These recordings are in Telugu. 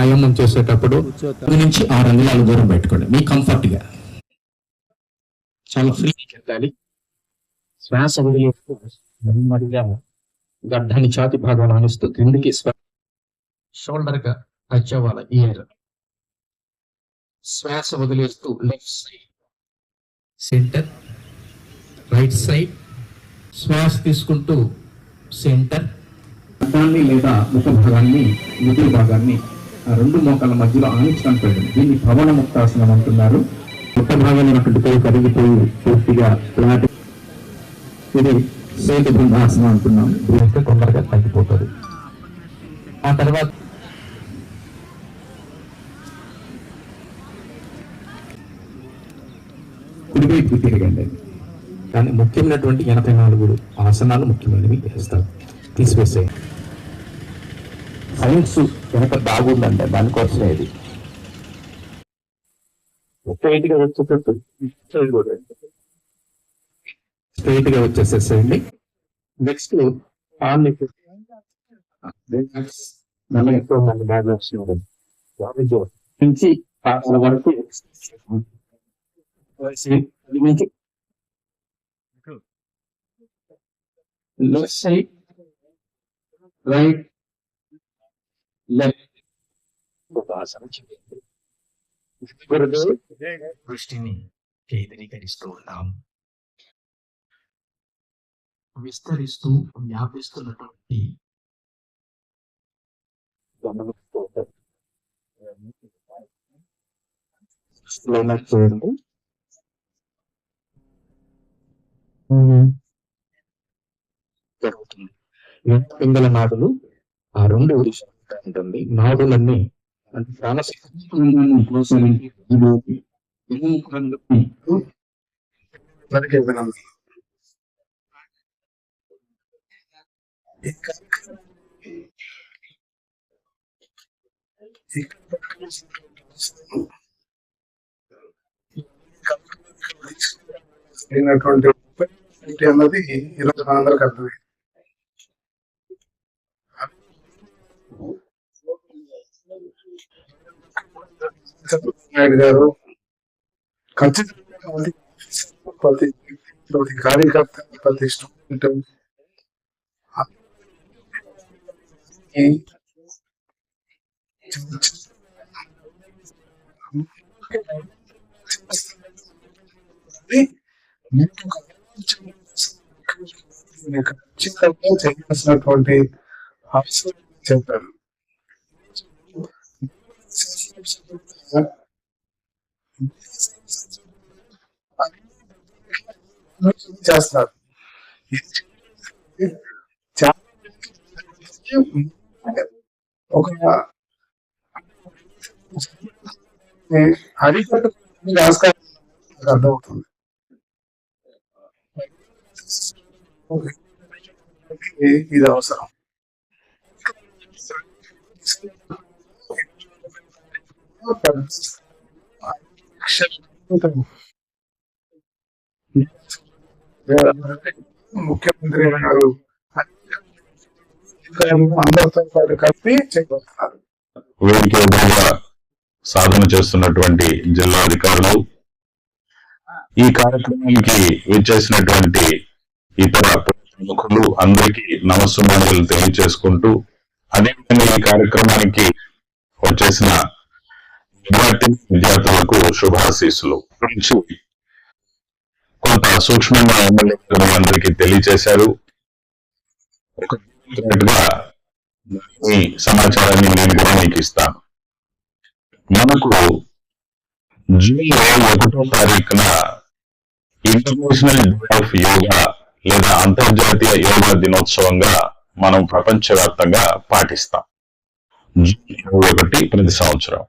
వ్యాయామం చేసేటప్పుడు నుంచి ఆరు అంగుళాల దూరం పెట్టుకోండి. మీ కంఫర్ట్గా. చాలా ఫ్రీ వెళ్ళాలి శ్వాస వదిలేస్తూ నెమ్మదిగా గడ్డాన్ని ఛాతి భాగం ఆనిస్తూ క్రిందికి షోల్డర్గా టచ్ అవ్వాలి ఇయర్ శ్వాస వదిలేస్తూ left side centre right side శ్వాస తీసుకుంటూ సెంటర్ లేదా ముఖ భాగాన్ని మిగులు భాగాన్ని ఆ రెండు మోకాల మధ్యలో ఆనించడానికి వెళ్ళండి దీన్ని భవన ముక్తాసనం అంటున్నారు. ముఖ భాగంలో ఉన్నటువంటి పేరు కరిగిపోయి పూర్తిగా ఫ్లాట్ ఇది సేతు బృందాసనం అంటున్నాం దీనికి తొందరగా తగ్గిపోతుంది. ఆ తర్వాత కుడివైపు తిరగండి. కానీ ముఖ్యమైనటువంటి ఎనభై నాలుగు ఆసనాలు ముఖ్యమైనవి వేస్తారు. తీసివేసే సైన్స్ వెనక దాగుందండి దానికోసమే ఇది. స్ట్రైట్గా వచ్చేటట్టు స్ట్రైట్గా వచ్చేసేసేయండి. నెక్స్ట్ ఆన్ మంది బాగా నుంచి వరకు. లెఫ్ట్ సైడ్ రైట్ ఆసనం చేయండి దృష్టిని కేంద్రీకరిస్తూ ఉన్నాం. విస్తరిస్తూ వ్యాపిస్తున్నటువంటి చూడండి జరుగుతుంది పింగళ నాడులు ఆ రెండు విషయాలు ఉంటుంది. నాడులన్నీ అన్నది ఈరోజు మనందరికి అర్థమైంది నాయుడు గారు ఖచ్చితంగా ప్రతి ప్రతి కార్యకర్త ప్రతి స్టూడెంట్ ఖచ్చితంగా చేయాల్సినటువంటి అవసరం చెప్పారు. చేస్తారు చాలా ఒక అరికట్టు ఆస్కారం నాకు అర్థమవుతుంది ఇది- ఇది అవసరం ముఖ్యమంత్రి గారు అందరితో పాటు కలిపి చేయబోతున్నారు వేదిక విధంగా సాధన చేస్తున్నటువంటి జిల్లా అధికారులు ఈ కార్యక్రమానికి విచ్చేసినటువంటి ఇతర ప్రముఖులు అందరికీ నమస్సుమానులు తెలియజేసుకుంటూ అదేవిధంగా ఈ కార్యక్రమానికి వచ్చేసిన విద్యార్థి విద్యార్థులకు శుభాశీస్సులు. కొంత సూక్ష్మంగా ఎమ్మెల్యే అందరికీ తెలియజేశారు. సమాచారాన్ని నేను కూడా మీకు ఇస్తాను. మనకు జూన్ ఒకటో తారీఖున ఇంటర్నేషనల్ డే ఆఫ్ యోగా లేదా అంతర్జాతీయ యోగా దినోత్సవంగా మనం ప్రపంచవ్యాప్తంగా పాటిస్తాం. జూన్ ఇరవై ఒకటి ప్రతి సంవత్సరం.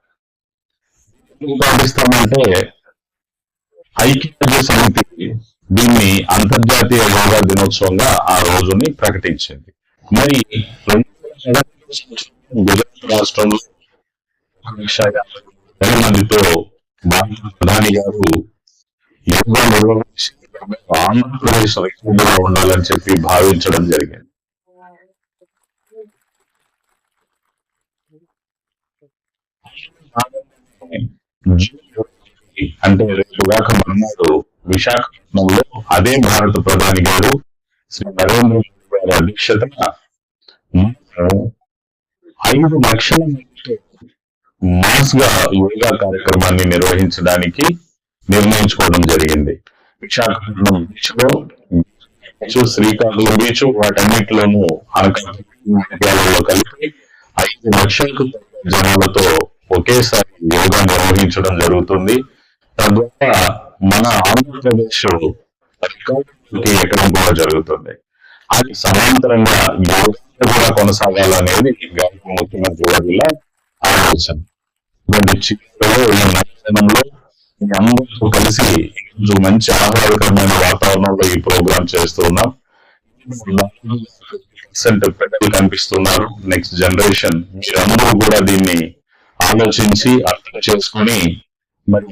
పాటిస్తామంటే ఐక్యరాజ్య సమితి దీన్ని అంతర్జాతీయ యోగా దినోత్సవంగా ఆ రోజుని ప్రకటించింది. మరి గుజరాత్ రాష్ట్రంలో మందితో ప్రధాని గారు యోగా నిర్వహించి ఆంధ్రప్రదేశ్ ఐక్యంగా ఉండాలని చెప్పి భావించడం జరిగింది. అంటే రేపు కాక మర్నాడు విశాఖపట్నంలో అదే భారత ప్రధాని గారు శ్రీ నరేంద్ర మోదీ గారి అధ్యక్షతన ఐదు లక్షల మాస్గా యోగా కార్యక్రమాన్ని నిర్వహించడానికి నిర్ణయించుకోవడం జరిగింది. విశాఖపట్నం బీచ్లో బీచ్, శ్రీకాకుళం బీచ్ వాటన్నిటిలోనూ అనకాపల్లిలో కలిపి ఐదు లక్షలకు జనాలతో ఒకేసారి యోగా నిర్వహించడం జరుగుతుంది. తద్వారా మన ఆంధ్రప్రదేశ్ రికార్డుకి ఎక్కడం కూడా జరుగుతుంది. అది సమాంతరంగా కూడా కొనసాగాలనేది గౌరవ ముఖ్యమంత్రి గారిలో ఆలోచన. ఇటువంటి మీ అందరితో కలిసి ఈరోజు మంచి ఆహ్లాదకరమైన వాతావరణంలో ఈ ప్రోగ్రాం చేస్తున్నాం పెద్దలు కనిపిస్తున్నారు. నెక్స్ట్ జనరేషన్ మీరందరూ కూడా దీన్ని ఆలోచించి అర్థం చేసుకొని మరి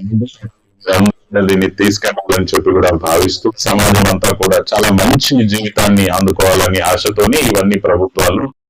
దీన్ని తీసుకెళ్ళాలని చెప్పి కూడా భావిస్తూ సమాజం అంతా కూడా చాలా మంచి జీవితాన్ని అందుకోవాలని ఆశతోని ఇవన్నీ ప్రభుత్వాలు